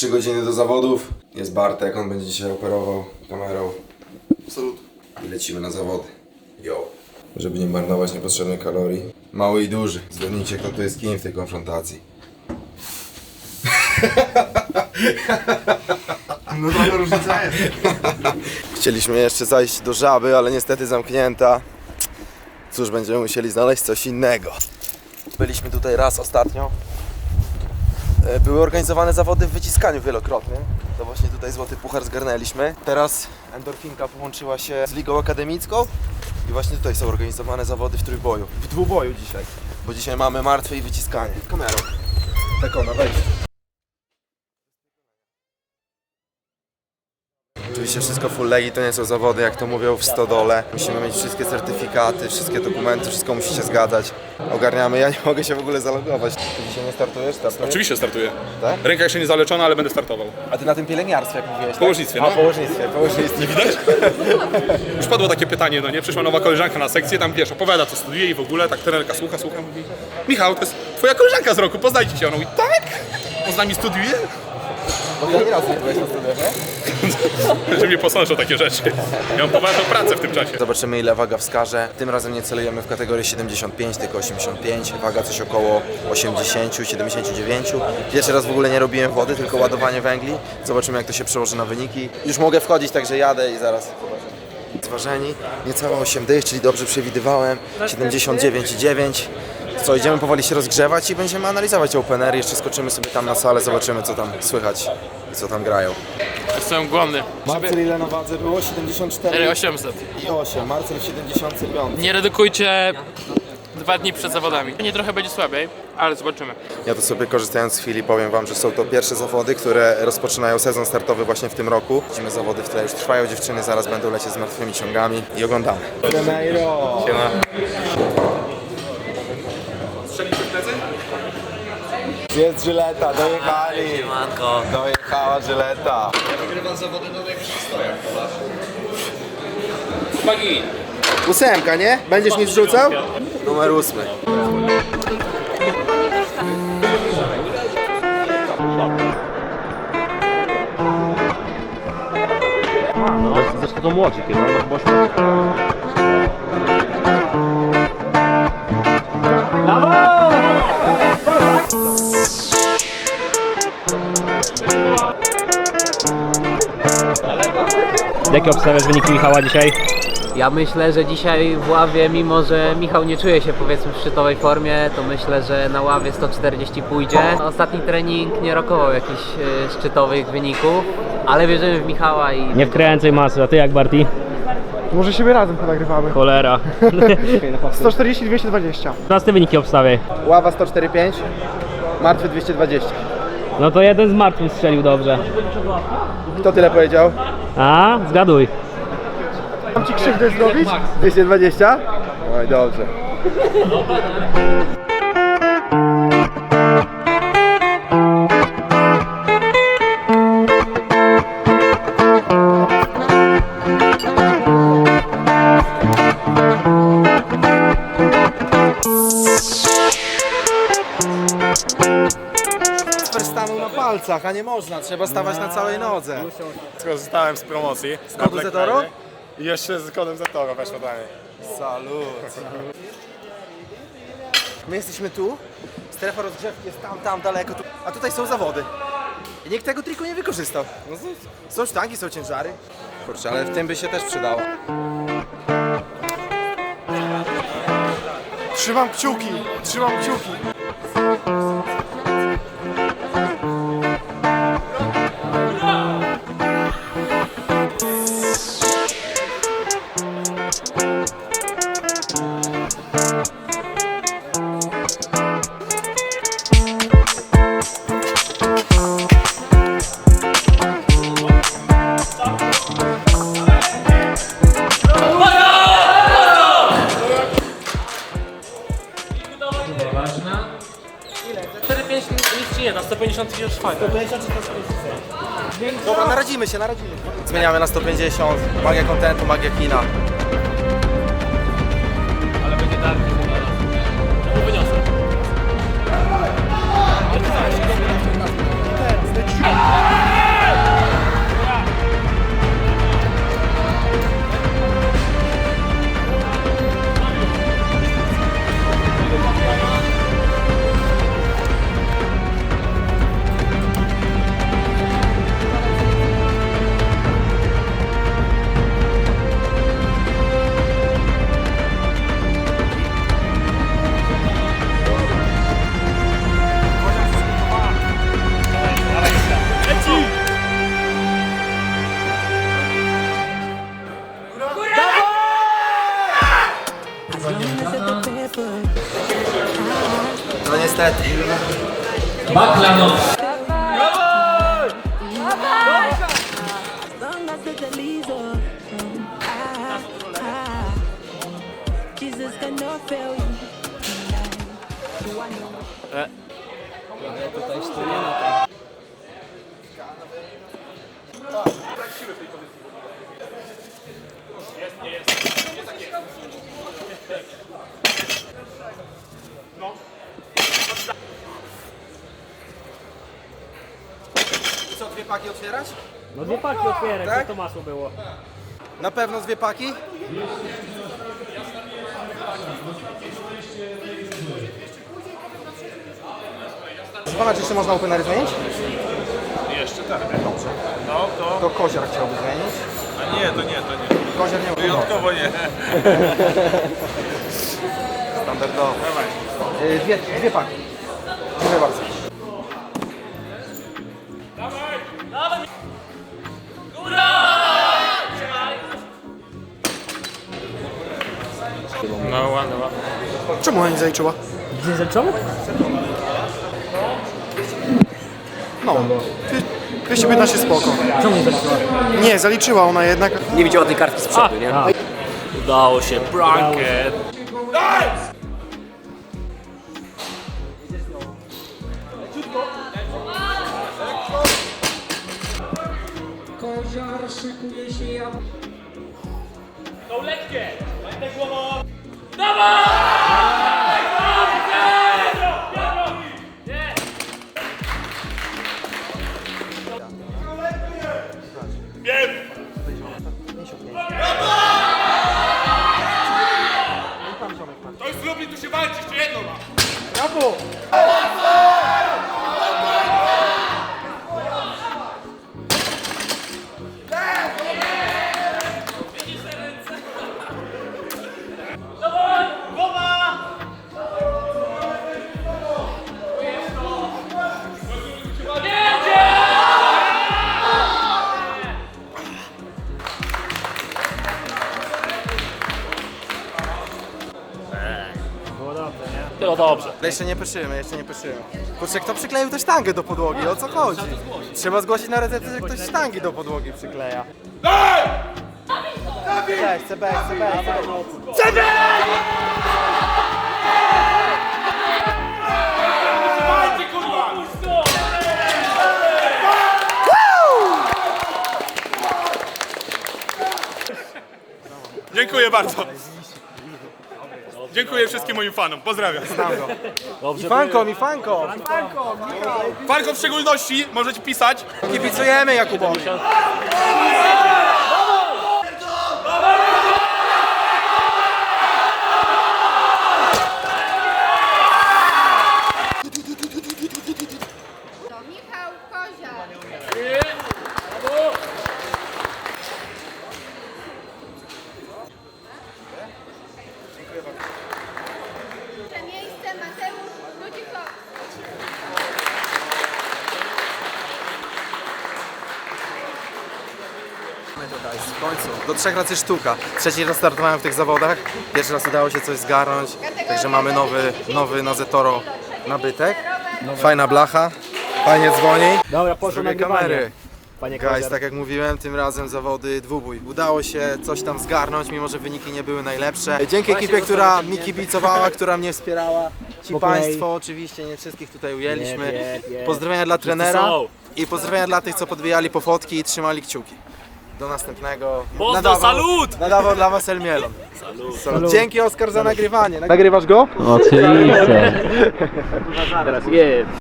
3 godziny do zawodów. Jest Bartek, on będzie dzisiaj operował kamerą. Salut. I lecimy na zawody. Yo. Żeby nie marnować niepotrzebnych kalorii. Mały i duży. Zgadnijcie kto tu jest kim w tej konfrontacji. No to różnica jest. Chcieliśmy jeszcze zajść do żaby, ale niestety zamknięta. Cóż, będziemy musieli znaleźć coś innego. Byliśmy tutaj raz ostatnio. E, Były organizowane zawody w wyciskaniu wielokrotnie. To właśnie tutaj złoty puchar zgarnęliśmy. Teraz Endorfinka połączyła się z Ligą Akademicką i właśnie tutaj są organizowane zawody w trójboju. W dwuboju dzisiaj. Bo dzisiaj mamy martwe i wyciskanie. Kamerą. Tak ona, wejdź. Oczywiście wszystko full legi, to nie są zawody, jak to mówią w stodole. Musimy mieć wszystkie certyfikaty, wszystkie dokumenty, wszystko musi się zgadzać. Ogarniamy, ja nie mogę się w ogóle zalogować. Ty dzisiaj nie startujesz? startujesz? Oczywiście startuję. Tak? Ręka jeszcze nie zaleczona, ale będę startował. A ty na tym pielęgniarstwie, jak mówiłeś, tak? Położnictwie, A, no. położnictwie, położnictwie. Widać? Już padło takie pytanie, no nie? Przyszła nowa koleżanka na sekcję, tam wiesz, opowiada co studiuje i w ogóle, tak trenerka słucha, słucha, mówi Michał, to jest twoja koleżanka z roku, poznajcie się. Ona mówi, tak? On z nami studiuje? Bo ty ani razu nie byłeś na studiach, nie? Że mnie posądzą takie rzeczy. Ja mam poważną pracę w tym czasie. Zobaczymy ile waga wskaże. Tym razem nie celujemy w kategorię 75, tylko 85. Waga coś około 80, 79. Pierwszy raz w ogóle nie robiłem wody, tylko ładowanie węgli. Zobaczymy jak to się przełoży na wyniki. Już mogę wchodzić, także jadę i zaraz zobaczymy. Zważeni, niecałe 8 dych, czyli dobrze przewidywałem. 79,9. Co, idziemy powoli się rozgrzewać i będziemy analizować Open Air. Jeszcze skoczymy sobie tam na salę, zobaczymy co tam słychać i co tam grają. Jestem głodny. Marcel ile na wadze było? 74 4800. i 8. Marcel 75. Nie redukujcie dwa dni przed zawodami. Nie trochę będzie słabiej, ale zobaczymy. Ja to sobie korzystając z chwili powiem Wam, że są to pierwsze zawody, które rozpoczynają sezon startowy właśnie w tym roku. Widzimy zawody, które już trwają, dziewczyny zaraz będą lecieć z martwymi ciągami i oglądamy. Siema. Jest Żyleta, dojechali! Dojechała Żyleta. Bagi. Ósemka, nie? Będziesz mi zrzucał? Numer ósmy. Zresztą to młodszy kiedy, no chyba Jakie obstawiasz wyniki Michała dzisiaj? Ja myślę, że dzisiaj w ławie, mimo że Michał nie czuje się powiedzmy w szczytowej formie, to myślę, że na ławie 140 pójdzie. Ostatni trening nie rokował jakichś e, szczytowych wyników, ale wierzymy w Michała i Nie wkręcaj masy, a ty jak Barty? Może siebie razem nagrywamy. Cholera. 140-220. Następne wyniki obstawiaj. Ława 104,5, martwy 220. No to jeden z martwych strzelił dobrze. Kto tyle powiedział? A, zgaduj. Mam ci krzywdę zrobić? 220? Oj, dobrze. Palcach, a nie można, trzeba stawać na całej nodze. Skorzystałem z promocji. Z kodu Zetoro? I jeszcze z kodem Zetoro weszło dalej. Salut. My jesteśmy tu, strefa rozgrzewki jest tam, tam daleko, tu, a tutaj są zawody. I nikt tego triku nie wykorzystał. No, są sztangi, są ciężary. Kurczę, ale w tym by się też przydało. Trzymam kciuki, trzymam kciuki. Ważna. Ile? 4-5 nic nie da, 150 już fajnie. Dobra, naradzimy się, naradzimy. Zmieniamy na 150, magia kontentu, magia kina. Ale No niestety. Baklano. Nie do I? Co, dwie paki otwierać? No dwie paki otwieraj, Tak? co to masło było. Na pewno dwie paki? Pana, czy jeszcze można openery zmienić? Jeszcze tak. Dobrze. No to... To koziar chciałby zmienić. A nie, to nie, to nie. Nie ma. Wyjątkowo nie. Standardowo. Y, Dwie, dwie paki. Dziękuję bardzo. No ładnie, ładnie. Czemu ona nie zaliczyła? Gdzie zaczął? No. Dwie- 215 spoko. Czemu nie zaliczyła? Nie, zaliczyła ona jednak. Nie widziała tej kartki z przodu, nie? Udało się, Blanket. To Było dobrze. Ale jeszcze nie pyszymy, jeszcze nie pyszymy. Kurczę, kto przykleił tę sztangę do podłogi? O co chodzi? Trzeba zgłosić na recepcję, że ktoś sztangi do podłogi przykleja. Cześć, CB, CB, CB. Dziękuję bardzo. Dziękuję wszystkim moim fanom. Pozdrawiam. I fankom, i fankom. Fankom w szczególności możecie pisać. Kibicujemy Jakubowi. To Michał Kozia. Pierwsze miejsce Mateusz Ludzikowski. W końcu. Do trzech razy sztuka. Trzeci raz startowałem w tych zawodach. Pierwszy raz udało się coś zgarnąć. Także mamy nowy, nowy na Zetoro nabytek. Fajna blacha. Fajnie dzwoni. Dobra, poszło nagrywanie. kamery. Panie Guys, tak jak mówiłem, tym razem zawody dwubój. Udało się coś tam zgarnąć, mimo że wyniki nie były najlepsze. Dzięki ekipie, która mi kibicowała, która mnie wspierała. Ci. Państwo, oczywiście nie wszystkich tutaj ujęliśmy. Pozdrowienia dla trenera i pozdrowienia dla tych, co podbijali po fotki i trzymali kciuki. Do następnego. Pozdro, salut! Nadawał dla Was Elmielon. Salut. Dzięki Oskar za nagrywanie. Nagrywasz go? Oczywiście. Teraz jest.